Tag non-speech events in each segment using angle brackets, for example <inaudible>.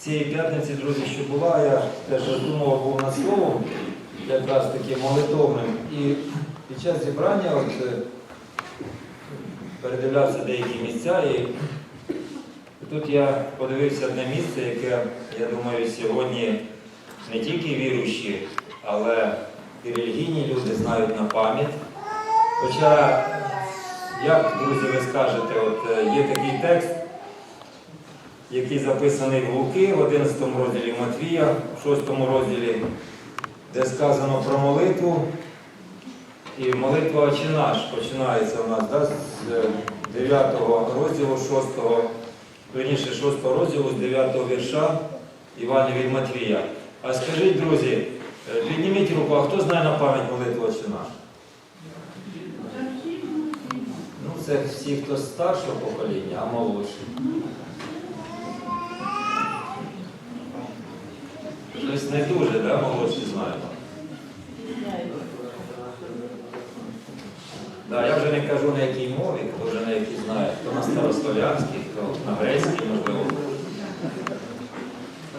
цієї п'ятниці, друзі, що була, я теж роздумував був над словом, якраз таки молитовним. І під час зібрання от, е, передивлявся деякі місця, і тут я подивився одне місце, яке, я думаю, сьогодні не тільки віруючі, але і релігійні люди знають на пам'ять. Хоча, як, друзі, ви скажете, от е, є такий текст, який записаний в Луки в 11 розділі Матвія, в 6 розділі, де сказано про молитву. І молитва «Отче наш починається у нас да, з 9 розділу 6, верніше 6 розділу з 9 вірша Івана від Матвія. А скажіть, друзі, е, підніміть руку, а хто знає на пам'ять молитву «Отче наш? Ну, це всі, хто старшого покоління, а молодші. Щось не дуже, да, молодші знають. Да, я вже не кажу на якій мові, хто вже на якій знає, хто на старослов'янській, хто на грецькій, можливо.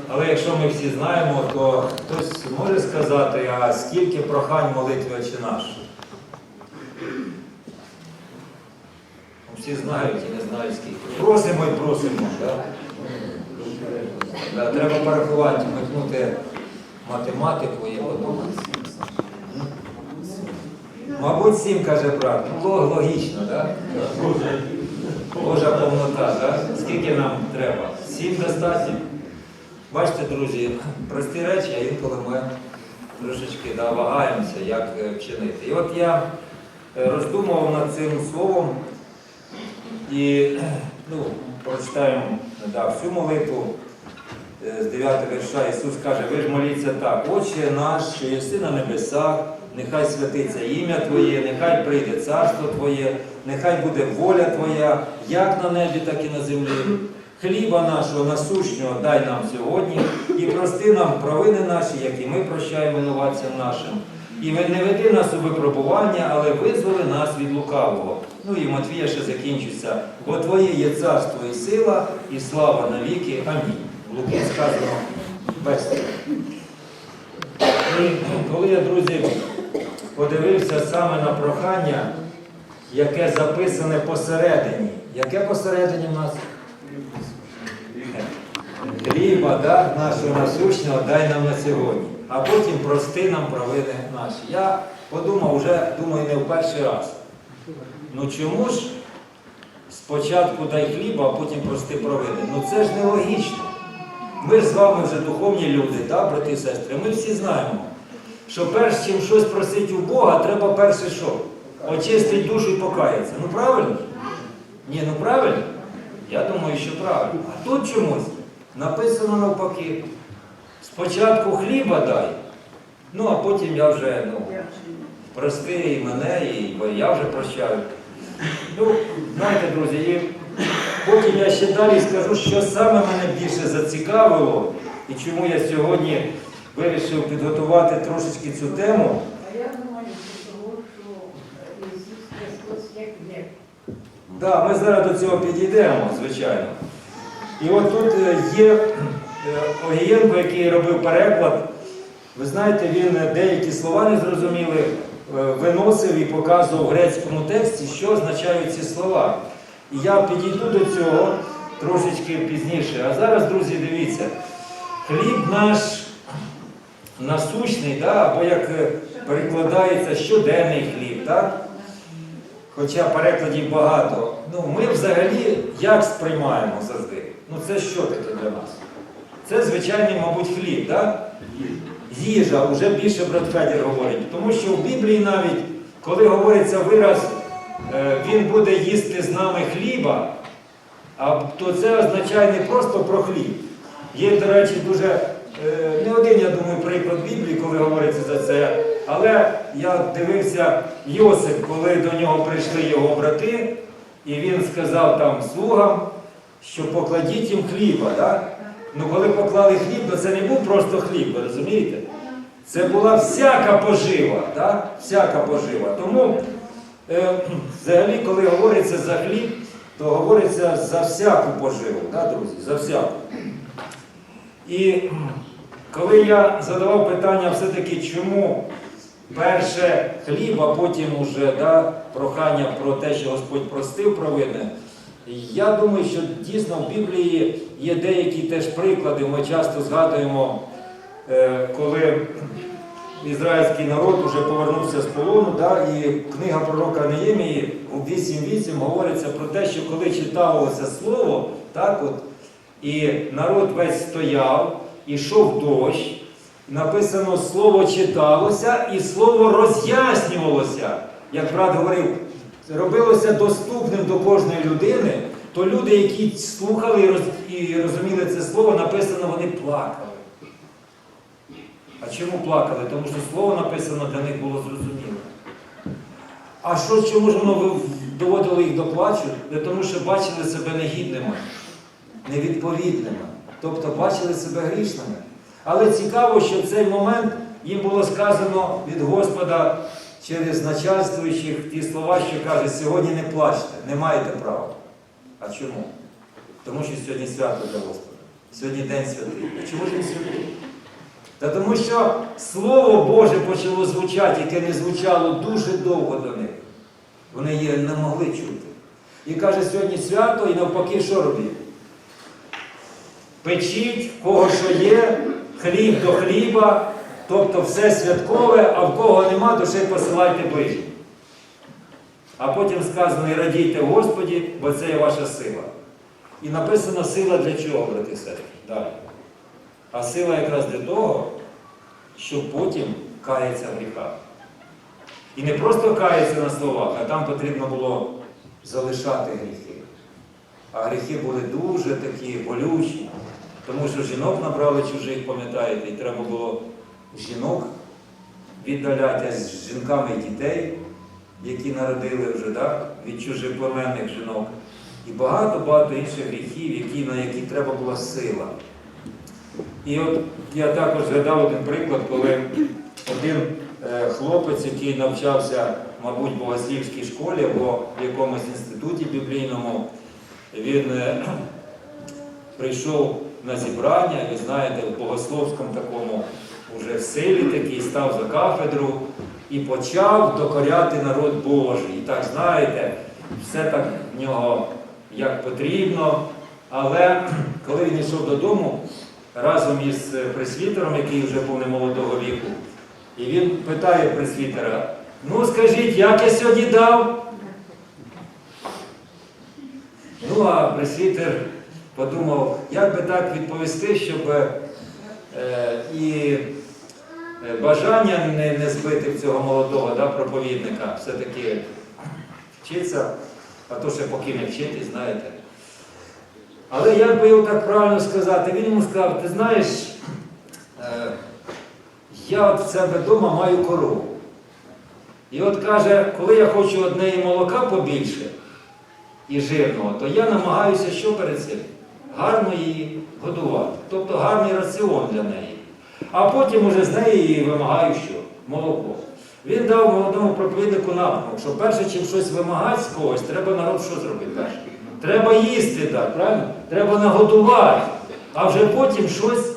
Але якщо ми всі знаємо, то хтось може сказати, а скільки прохань молитви «Отче наш? Всі знають і не знають скільки. Просимо і просимо. Да? Да, треба порахувати, вмикнути математику і подумати. Мабуть, сім каже брат. Ну, лог- логічно, так? Божа повнота, так? Скільки нам треба? Сім достатньо. Бачите, друзі, прості речі, а інколи ми трошечки да, вагаємося, як е, вчинити. І от я е, роздумував над цим словом і ну, прочитаємо да, всю молитву е, з 9 вірша. Ісус каже, ви ж моліться так, Отче наш, що єси на небесах, нехай святиться ім'я Твоє, нехай прийде царство Твоє, нехай буде воля Твоя, як на небі, так і на землі. Хліба нашого насущного дай нам сьогодні і прости нам провини наші, як і ми прощаємо винуватцям нашим. І не веди нас у випробування, але визволи нас від лукавого. Ну і Матвія ще закінчиться. Бо Твоє є царство і сила, і слава навіки. Амінь. Луки сказано без. І коли я, друзі, подивився саме на прохання, яке записане посередині. Яке посередині в нас? Хліба, да, нашого насущного дай нам на сьогодні, а потім прости нам провини наші. Я подумав, вже думаю, не в перший раз. Ну чому ж спочатку дай хліба, а потім прости провини? Ну це ж нелогічно. Ми ж з вами вже духовні люди, да, брати і сестри, ми всі знаємо, що перш чим щось просити у Бога, треба перше що? Очистити душу і покаятися. Ну правильно? Ні, ну правильно? Я думаю, що правильно. А тут чомусь написано навпаки. Спочатку хліба дай, ну а потім я вже ну, прости і мене, і я вже прощаю. Ну, знаєте, друзі, потім я ще далі скажу, що саме мене більше зацікавило і чому я сьогодні вирішив підготувати трошечки цю тему. А я думаю, що того, що Ісус Христос як є. Так, ми зараз до цього підійдемо, звичайно. І от тут е, є е, Огієнко, який робив переклад. Ви знаєте, він деякі слова незрозуміли е, виносив і показував в грецькому тексті, що означають ці слова. Я підійду до цього трошечки пізніше. А зараз, друзі, дивіться, хліб наш насущний, да, або як е, перекладається щоденний хліб. так? Хоча перекладів багато. Ну, ми взагалі як сприймаємо завжди? Ну це що таке для нас? Це звичайний, мабуть, хліб, так? Їжа, вже більше брат Федір говорить. Тому що в Біблії навіть, коли говориться вираз, він буде їсти з нами хліба, то це означає не просто про хліб. Є, до речі, дуже е, не один, я думаю, приклад Біблії, коли говориться за це. Але я дивився Йосип, коли до нього прийшли його брати, і він сказав там слугам, що покладіть їм хліба. Да? Ну коли поклали хліб, то це не був просто хліб, ви розумієте? Це була всяка пожива, да? всяка пожива. Тому е, взагалі, коли говориться за хліб, то говориться за всяку поживу, да, друзі, за всяку. І коли я задавав питання все-таки, чому перше хліб, а потім уже да, прохання про те, що Господь простив провини, я думаю, що дійсно в Біблії є деякі теж приклади. Ми часто згадуємо, е, коли ізраїльський народ вже повернувся з полону, да, і книга пророка Неємії у 8.8 говориться про те, що коли читалося слово, так от, і народ весь стояв, ішов дощ, написано слово читалося і слово роз'яснювалося. Як брат говорив, робилося доступним до кожної людини, то люди, які слухали і розуміли це слово, написано, вони плакали. А чому плакали? Тому що слово написано для них було зрозуміло. А що, чому ж воно доводило їх до плачу? Для Тому що бачили себе негідними, невідповідними. Тобто бачили себе грішними. Але цікаво, що в цей момент їм було сказано від Господа через начальствуючих ті слова, що каже, сьогодні не плачте, не маєте права. А чому? Тому що сьогодні свято для Господа. Сьогодні День святий. А чому ж він святий? Та тому що Слово Боже почало звучати, яке не звучало дуже довго до них. Вони її не могли чути. І каже, сьогодні свято, і навпаки, що робіть? Печіть, в кого що є, хліб до хліба, тобто все святкове, а в кого нема, то ще й посилайте ближніх. А потім сказано, і радійте Господі, бо це є ваша сила. І написано сила для чого, брати сестри? Далі. А сила якраз для того, щоб потім кається в гріхах. І не просто кається на словах, а там потрібно було залишати гріхи. А гріхи були дуже такі болючі, тому що жінок набрали чужих, пам'ятаєте, і треба було жінок віддаляти з жінками дітей, які народили вже так, від чужих племенних жінок. І багато-багато інших гріхів, які, на які треба була сила. І от я також згадав один приклад, коли один е, хлопець, який навчався, мабуть, в богослівській школі або в якомусь інституті біблійному, він е, <clears throat> прийшов на зібрання, ви знаєте, в богословському такому уже в силі такий, став за кафедру і почав докоряти народ Божий. І так, знаєте, все так в нього як потрібно. Але <clears throat> коли він йшов додому разом із пресвітером, який вже був немолодого віку, і він питає пресвітера, ну скажіть, як я сьогодні дав? Ну, а пресвітер подумав, як би так відповісти, щоб е, і е, бажання не, не збити в цього молодого да, проповідника, все-таки вчиться, а то ще поки не вчити, знаєте. Але як би його так правильно сказати, він йому сказав, ти знаєш, е, я от в себе вдома маю корову. І от каже, коли я хочу однеї молока побільше і жирного, то я намагаюся що перед цим? Гарно її годувати. Тобто гарний раціон для неї. А потім уже з неї і вимагаю що? Молоко. Він дав молодому проповіднику напрямок, що перше, чим щось вимагати з когось, треба народ що зробити перше? Треба їсти, так, правильно? Треба нагодувати, а вже потім щось.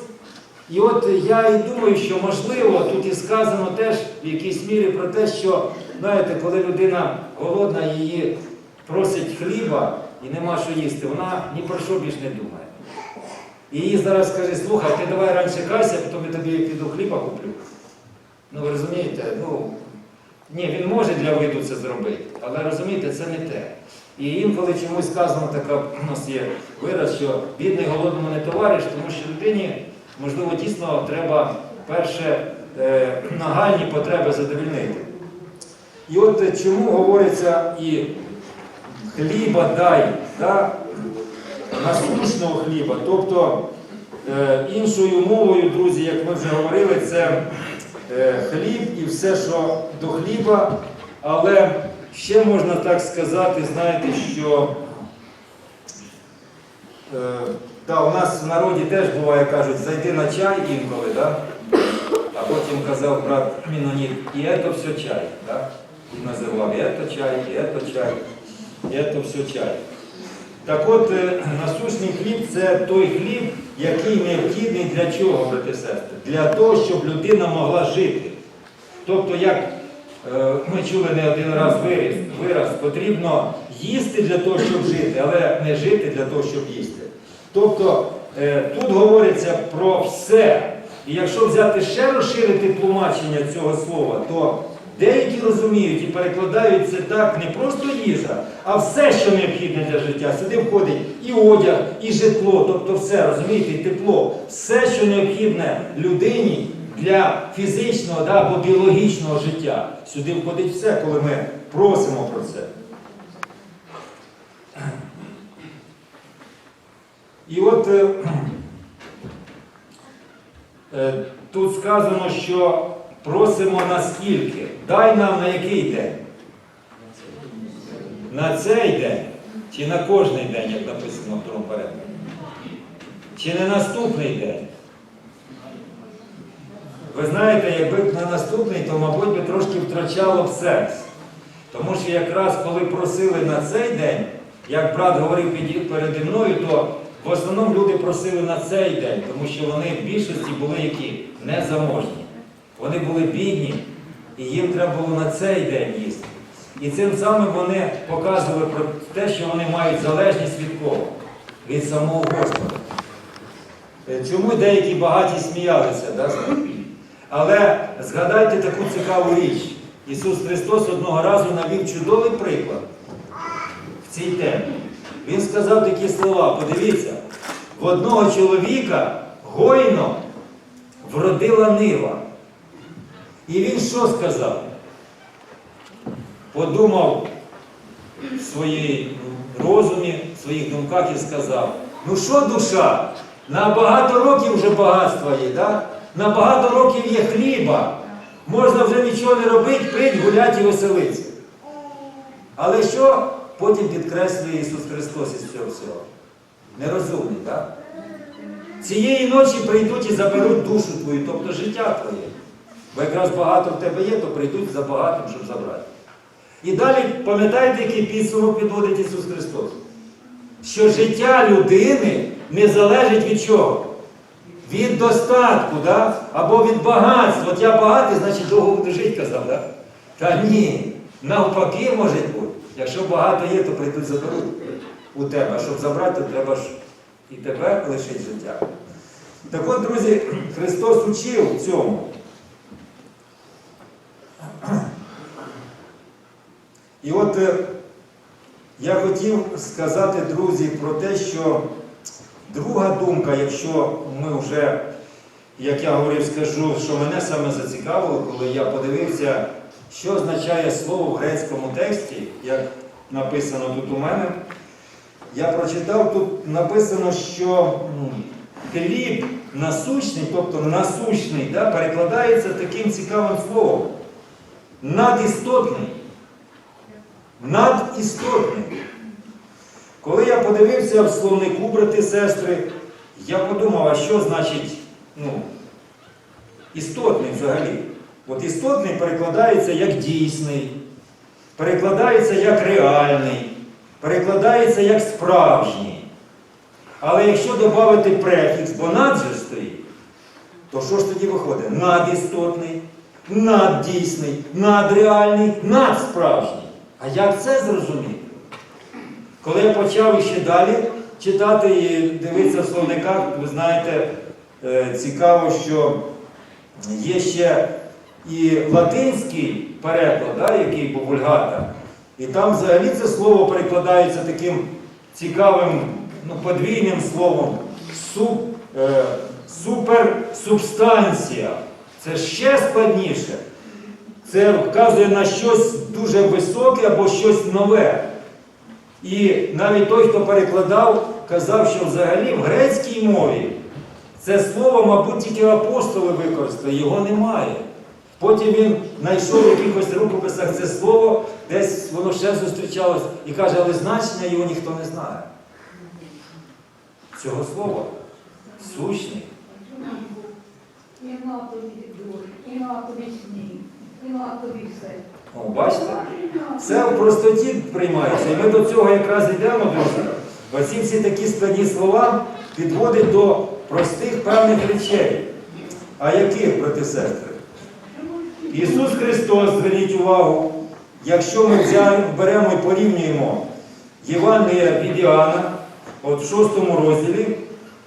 І от я і думаю, що можливо тут і сказано теж в якійсь мірі про те, що, знаєте, коли людина голодна, її просить хліба і нема що їсти, вона ні про що більш не думає. І їй зараз скаже, слухай, ти давай раніше кайся, потім я тобі піду хліба куплю. Ну ви розумієте, ну ні, він може для виду це зробити, але розумієте, це не те. І інколи чомусь сказано така, у нас є вираз, що бідний голодному не товариш, тому що людині, можливо, дійсно треба перше е, нагальні потреби задовільнити. І от чому говориться і хліба дай, да, насущного хліба. Тобто, е, іншою мовою, друзі, як ми вже говорили, це е, хліб і все, що до хліба, але ще можна так сказати, знаєте, що е, да, у нас в народі теж буває, кажуть, зайди на чай інколи, да? а потім казав брат Міноніт, і це все чай. Да? І називав і це чай, і це чай, і це все чай. Так от, е, насущний хліб це той хліб, який необхідний для чого, брати сестри? Для того, щоб людина могла жити. Тобто, як ми чули не один раз вираз, вираз, потрібно їсти для того, щоб жити, але не жити для того, щоб їсти. Тобто е, тут говориться про все. І якщо взяти ще розширити тлумачення цього слова, то деякі розуміють і перекладають це так не просто їжа, а все, що необхідне для життя. Сюди входить і одяг, і житло, тобто все, розумієте, і тепло, все, що необхідне людині для фізичного да, або біологічного життя. Сюди входить все, коли ми просимо про це. І от е, е, тут сказано, що просимо на скільки? Дай нам на який день? На цей день чи на кожний день, як написано в тому передку? Чи не наступний день? Ви знаєте, якби б на наступний, то, мабуть, би трошки втрачало б сенс. Тому що якраз коли просили на цей день, як брат говорив переді мною, то в основному люди просили на цей день, тому що вони в більшості були які? Незаможні. Вони були бідні, і їм треба було на цей день їсти. І цим самим вони показували про те, що вони мають залежність від кого? Від самого Господа. Е, Чому деякі багаті сміялися? Да? Але згадайте таку цікаву річ. Ісус Христос одного разу навів чудовий приклад в цій темі. Він сказав такі слова, подивіться, в одного чоловіка гойно вродила нива. І він що сказав? Подумав в своїй розумі, в своїх думках і сказав, ну що душа, на багато років вже багатства є, так? На багато років є хліба, можна вже нічого не робити, прийти, гуляти і веселитися. Але що потім підкреслює Ісус Христос із цього всього? Нерозумний, так? Цієї ночі прийдуть і заберуть душу твою, тобто життя твоє. Бо якраз багато в тебе є, то прийдуть за багатим, щоб забрати. І далі пам'ятаєте, який підсумок підводить Ісус Христос? Що життя людини не залежить від чого? Від достатку, да? або від багатства. От я багатий, значить довго буду жити, казав, да? Та ні. Навпаки може бути. Якщо багато є, то прийдуть заберуть у тебе. Щоб забрати, то треба ж і тебе лишить життя. Так от, друзі, Христос учив цьому. І от е, я хотів сказати, друзі, про те, що друга думка, якщо ми вже, як я говорив, скажу, що мене саме зацікавило, коли я подивився, що означає слово в грецькому тексті, як написано тут у мене, я прочитав, тут написано, що м, хліб насущний, тобто насущний, да, перекладається таким цікавим словом. Надістотний. Надістотний. Коли я подивився в словнику, брати сестри, я подумав, а що значить ну, істотний взагалі? От істотний перекладається як дійсний, перекладається як реальний, перекладається як справжній. Але якщо додати префікс, бо над то що ж тоді виходить? Надістотний, наддійсний, надреальний, надсправжній. А як це зрозуміти? Коли я почав іще далі читати і дивитися в словниках, ви знаєте, е, цікаво, що є ще і латинський переклад, да, який був вульгата. І там взагалі це слово перекладається таким цікавим ну, подвійним словом суп, е, суперсубстанція. Це ще складніше. Це вказує на щось дуже високе або щось нове. І навіть той, хто перекладав, казав, що взагалі в грецькій мові це слово, мабуть, тільки апостоли використали, його немає. Потім він знайшов в якихось рукописах це слово, десь воно ще зустрічалось і каже, але значення його ніхто не знає. Цього слова сущний. Інакові дух, інакові сні, інакові все. О, бачите? Все в простоті приймається. І ми до цього якраз йдемо, друзі. Оці всі такі складні слова підводять до простих певних речей. А яких, брати сестри? Ісус Христос, зверніть увагу, якщо ми беремо і порівнюємо Євангелія від Іоанна, от в шостому розділі,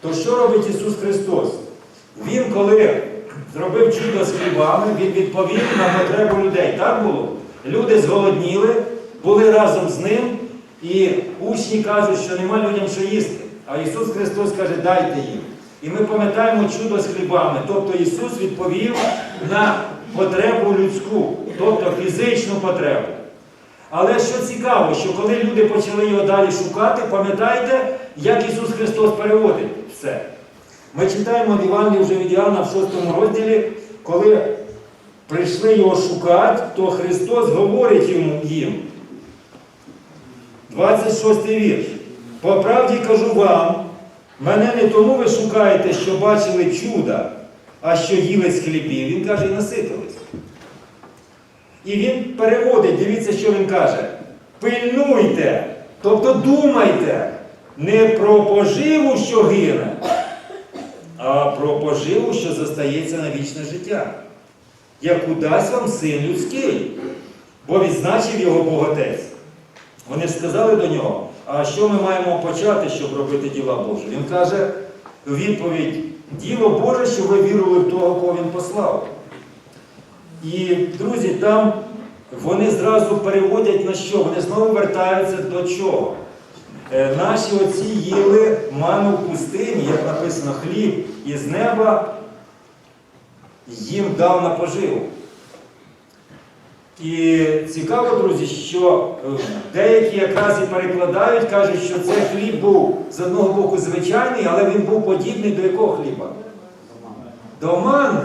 то що робить Ісус Христос? Він, коли зробив чудо з хлібами, Він відповів на потребу людей. Так було? Люди зголодніли, були разом з ним, і учні кажуть, що нема людям що їсти. А Ісус Христос каже, дайте їм. І ми пам'ятаємо чудо з хлібами. Тобто Ісус відповів на потребу людську, тобто фізичну потребу. Але що цікаво, що коли люди почали його далі шукати, пам'ятаєте, як Ісус Христос переводить все. Ми читаємо в Євангелії вже від Іоанна в 6 розділі, коли прийшли його шукати, то Христос говорить йому їм. 26 вірш. По правді кажу вам, мене не тому ви шукаєте, що бачили чуда, а що їли з хлібів. Він каже, і наситились. І він переводить, дивіться, що він каже. Пильнуйте, тобто думайте не про поживу, що гине, а про поживу, що зостається на вічне життя, яку дасть вам син людський, бо відзначив його Бог Отець. Вони сказали до нього, а що ми маємо почати, щоб робити діла Божі? Він каже у відповідь, діло Боже, що ви вірували в того, кого він послав. І, друзі, там вони зразу переводять на що? Вони знову вертаються до чого? Е, Наші отці їли ману в пустині, як написано, хліб із неба їм дав на поживу. І цікаво, друзі, що е, деякі якраз і перекладають, кажуть, що цей хліб був з одного боку звичайний, але він був подібний до якого хліба? До манни.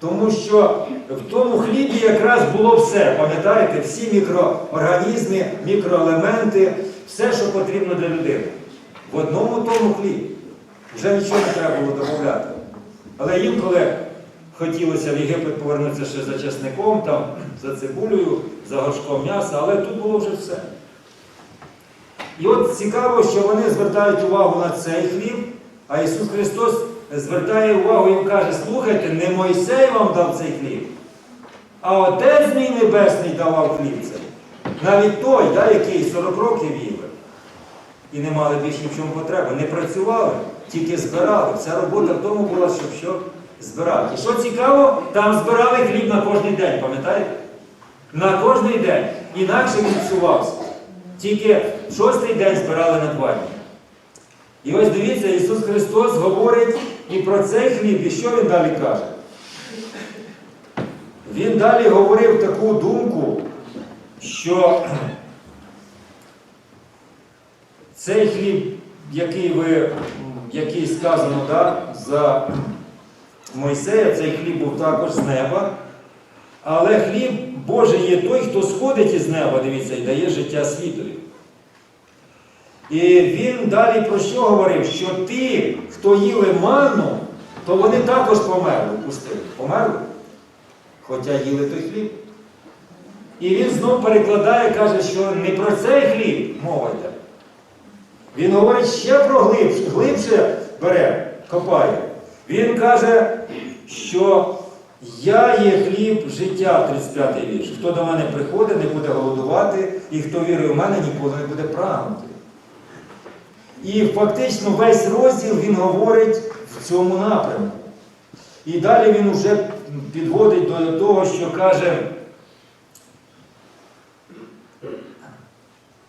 Тому що в тому хлібі якраз було все, пам'ятаєте, всі мікроорганізми, мікроелементи, все, що потрібно для людини. В одному тому хлібі. Вже нічого не треба було додати. Але інколи хотілося в Єгипет повернутися ще за чесником, там, за цибулею, за горшком м'яса, але тут було вже все. І от цікаво, що вони звертають увагу на цей хліб, а Ісус Христос звертає увагу і каже, слухайте, не Мойсей вам дав цей хліб, а Отець мій Небесний давав хліб цей. Навіть той, да, який 40 років їли. І не мали більше в чому потреби. Не працювали, тільки збирали. Вся робота в тому була, щоб що збирати. І що цікаво, там збирали хліб на кожний день, пам'ятаєте? На кожний день. Інакше він псувався. Тільки шостий день збирали на два дні. І ось дивіться, Ісус Христос говорить і про цей хліб, і що Він далі каже? Він далі говорив таку думку, що цей хліб, який ви, який сказано да, за Мойсея, цей хліб був також з неба. Але хліб Божий є той, хто сходить із неба, дивіться, і дає життя світові. І він далі про що говорив? Що ті, хто їли манну, то вони також померли в пустині. Померли? Хоча їли той хліб. І він знов перекладає, каже, що не про цей хліб мова йде. Він говорить ще про глибше, глибше бере, копає. Він каже, що я є хліб життя, 35 вірш. Хто до мене приходить, не буде голодувати, і хто вірує в мене, ніколи не буде прагнути. І фактично весь розділ він говорить в цьому напрямку. І далі він вже підводить до того, що каже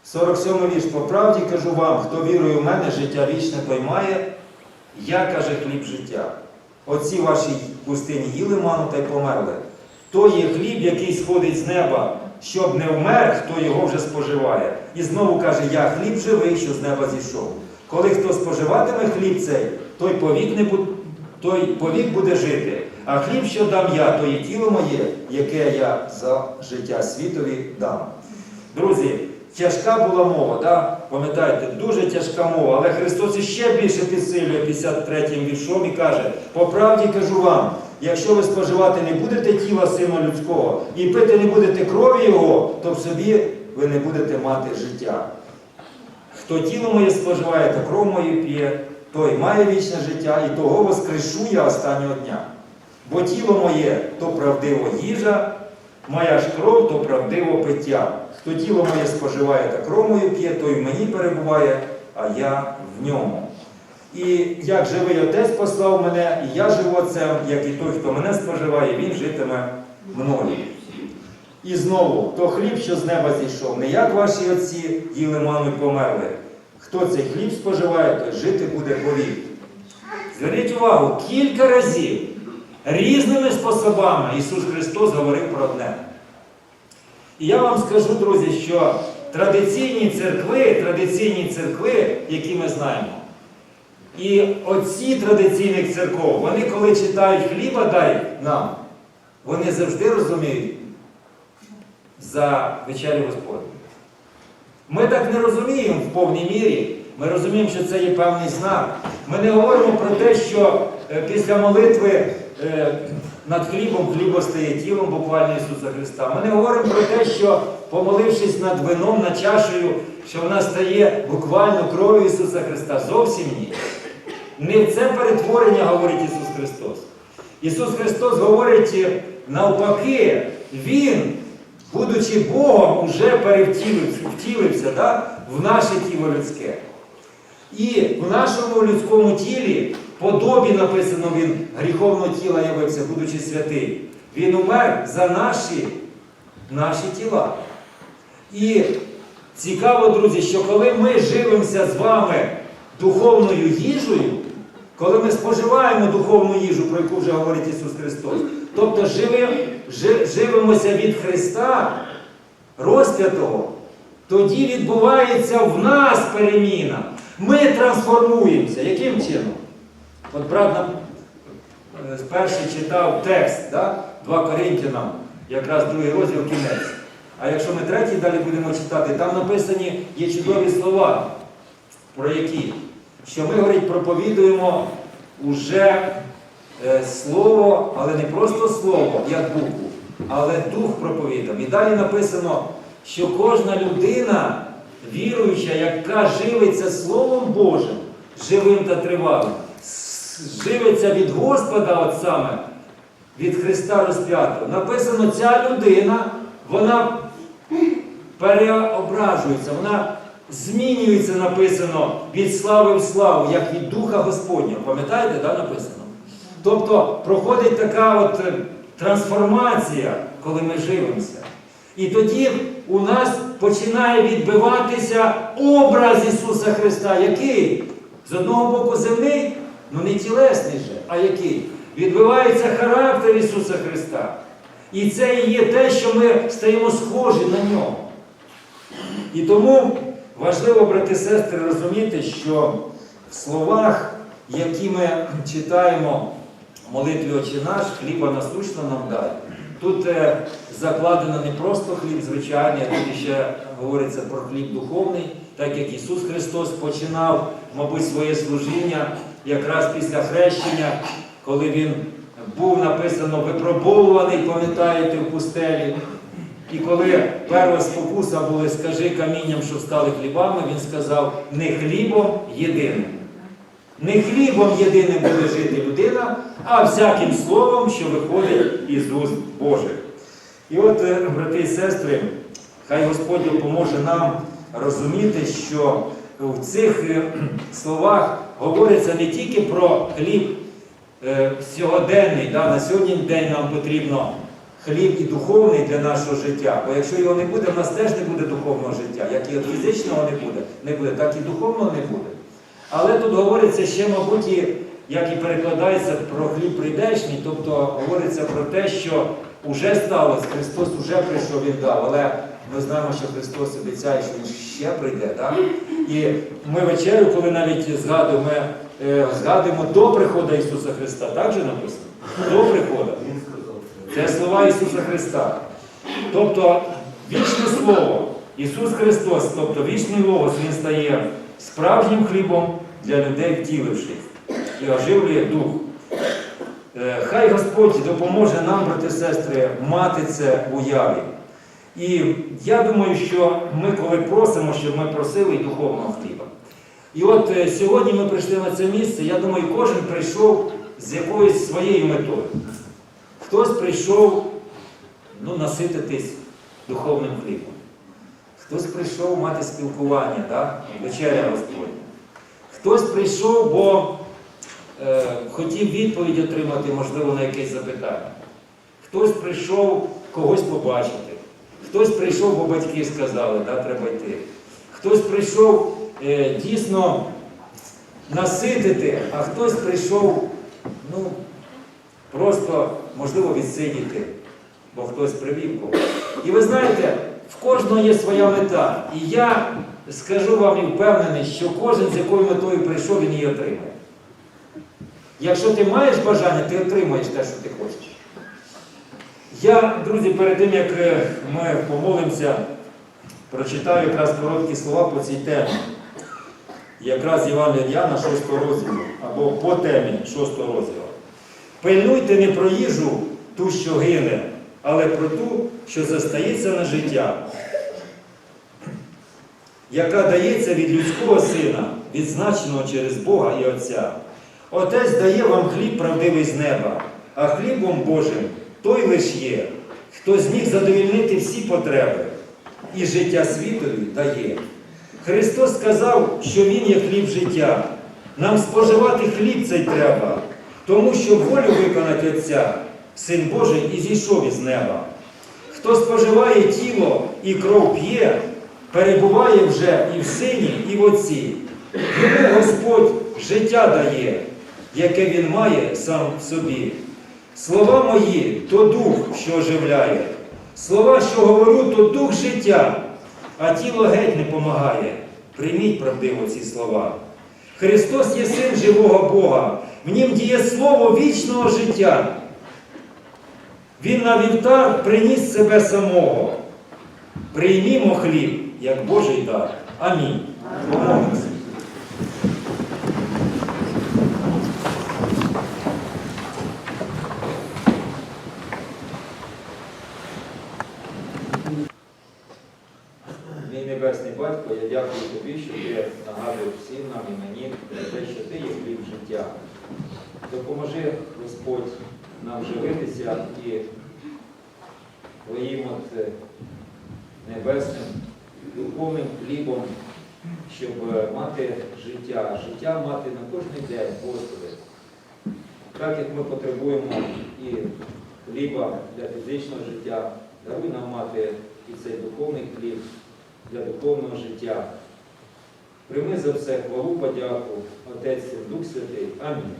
47 вірш. По правді кажу вам, хто вірує в мене, життя вічне той має, я каже хліб життя. Оці ваші пустині їли ману та й померли. То є хліб, який сходить з неба, щоб не вмер, хто його вже споживає. І знову каже, я хліб живий, що з неба зійшов. Коли хто споживатиме хліб цей, той повік, не бу- той повік буде жити. А хліб, що дам я, то є тіло моє, яке я за життя світові дам. Друзі, тяжка була мова, да? пам'ятаєте, дуже тяжка мова, але Христос іще більше підсилює 53 віршом і каже, по правді кажу вам, якщо ви споживати не будете тіла Сина Людського і пити не будете крові Його, то в собі ви не будете мати життя. Хто тіло моє споживає та кров мою п'є, той має вічне життя, і того воскрешу я останнього дня. Бо тіло моє то правдиво їжа, моя ж кров то правдиво пиття. Хто тіло моє споживає та кров мою п'є, той в мені перебуває, а я в ньому. І як живий отець послав мене, і я живу отцем, як і той, хто мене споживає, він житиме мною. І знову, то хліб, що з неба зійшов, не як ваші отці їли ману померли. Хто цей хліб споживає, той жити буде повік. Зверніть увагу, кілька разів різними способами Ісус Христос говорив про одне. І я вам скажу, друзі, що традиційні церкви, традиційні церкви, які ми знаємо, і отці традиційних церков, вони коли читають хліба дай нам, вони завжди розуміють за вечерю Господню. Ми так не розуміємо в повній мірі. Ми розуміємо, що це є певний знак. Ми не говоримо про те, що е, після молитви над хлібом хлібо стає тілом буквально Ісуса Христа. Ми не говоримо про те, що помолившись над вином, над чашею, що вона стає буквально кров'ю Ісуса Христа. Зовсім ні. Не це перетворення говорить Ісус Христос. Ісус Христос говорить е, навпаки, Він, будучи Богом, уже перевтілився втілився, да, в наше тіло людське. І в нашому людському тілі подобі написано він гріховного тіла явився, будучи святий. Він умер за наші, наші тіла. І цікаво, друзі, що коли ми живемося з вами духовною їжею, коли ми споживаємо духовну їжу, про яку вже говорить Ісус Христос, тобто живем, жи- живемося від Христа, розп'ятого, тоді відбувається в нас переміна. Ми трансформуємося. Яким чином? От брат нам е, перший читав текст, да? 2 Коринтянам, якраз другий розділ кінець. А якщо ми третій далі будемо читати, там написані є чудові слова, про які? Що ми, говорить, проповідуємо уже е, слово, але не просто слово, як букву, але дух проповідав. І далі написано, що кожна людина, віруюча, яка живиться Словом Божим, живим та тривалим, живиться від Господа, от саме, від Христа розп'ятого. Написано, ця людина, вона переображується, вона змінюється, написано, від слави в славу, як від Духа Господнього. Пам'ятаєте, да, написано? Тобто проходить така от е, трансформація, коли ми живемося. І тоді у нас починає відбиватися образ Ісуса Христа, який з одного боку земний, ну не тілесний же, а який? Відбивається характер Ісуса Христа. І це і є те, що ми стаємо схожі на нього. І тому важливо, брати і сестри, розуміти, що в словах, які ми читаємо молитві Отче наш, хліба насущно нам дай. Тут е, закладено не просто хліб звичайний, а тут ще говориться про хліб духовний, так як Ісус Христос починав, мабуть, своє служіння якраз після хрещення, коли Він був написано випробовуваний, пам'ятаєте, в пустелі. І коли перша спокуса були, скажи камінням, що стали хлібами, він сказав, не хлібом єдиним. Не хлібом єдиним буде жити людина, а всяким словом, що виходить із уст Божих. І от, е, брати і сестри, хай Господь допоможе нам розуміти, що в цих е, словах говориться не тільки про хліб е, сьогоденний, да, на сьогоднішній день нам потрібно хліб і духовний для нашого життя. Бо якщо його не буде, в нас теж не буде духовного життя. Як і фізичного не буде, не буде, так і духовного не буде. Але тут говориться ще, мабуть, і, як і перекладається про хліб прийдешній, тобто говориться про те, що вже сталося, Христос вже прийшов, Він дав. Але ми знаємо, що Христос обіцяє, що Він ще прийде. Так? І ми вечерю, коли навіть згадуємо, ми е, згадуємо до приходу Ісуса Христа, так же написано? До приходу. Це слова Ісуса Христа. Тобто вічне Слово, Ісус Христос, тобто вічний Логос, Він стає справжнім хлібом для людей втіливших і оживлює дух. Е, Хай Господь допоможе нам, брати сестри, мати це уяві. І я думаю, що ми, коли просимо, щоб ми просили і духовного хліба. І от е, сьогодні ми прийшли на це місце, я думаю, кожен прийшов з якоюсь своєю метою. Хтось прийшов ну, насититись духовним хлібом. Хтось прийшов мати спілкування, да? вечеря Господня. Хтось прийшов, бо е, хотів відповідь отримати, можливо, на якесь запитання. Хтось прийшов когось побачити. Хтось прийшов, бо батьки сказали, да, треба йти. Хтось прийшов е, дійсно наситити, а хтось прийшов, ну, просто, можливо, відсидіти, бо хтось привів когось. І ви знаєте, в кожного є своя мета. І я скажу вам і впевнений, що кожен з якою метою прийшов, він її отримає. Якщо ти маєш бажання, ти отримаєш те, що ти хочеш. Я, друзі, перед тим як е, ми помолимося, прочитаю якраз короткі слова по цій темі. Якраз Івана Яна 6 розділу, або по темі 6 розділу. Пильнуйте не про їжу ту, що гине, але про ту, що застається на життя, яка дається від людського сина, відзначеного через Бога і Отця. Отець дає вам хліб правдивий з неба, а хлібом Божим той лиш є, хто зміг задовільнити всі потреби і життя світові дає. Христос сказав, що Він є хліб життя. Нам споживати хліб цей треба, тому що волю виконати Отця, Син Божий і зійшов із неба. Хто споживає тіло і кров п'є, перебуває вже і в сині, і в отці. Йому Господь життя дає, яке він має сам в собі. Слова мої то дух, що оживляє. Слова, що говорю, то дух життя, а тіло геть не помагає. Прийміть правдиво ці слова. Христос є син живого Бога, в нім діє слово вічного життя. Він на вівтар приніс себе самого. Приймімо хліб, як Божий дар. Амінь. Помолимося. Мій небесний батько, я дякую тобі, що ти нагадуєш всім нам і мені про те, що ти є хліб життя. Допоможи, Господь, нам живитися і твоїм от е, небесним духовним хлібом, щоб е, мати життя, життя мати на кожен день, Господи. Так як ми потребуємо і хліба для фізичного життя, даруй нам мати і цей духовний хліб для духовного життя. Прими за все хвалу, подяку, Отець, Дух Святий. Амінь.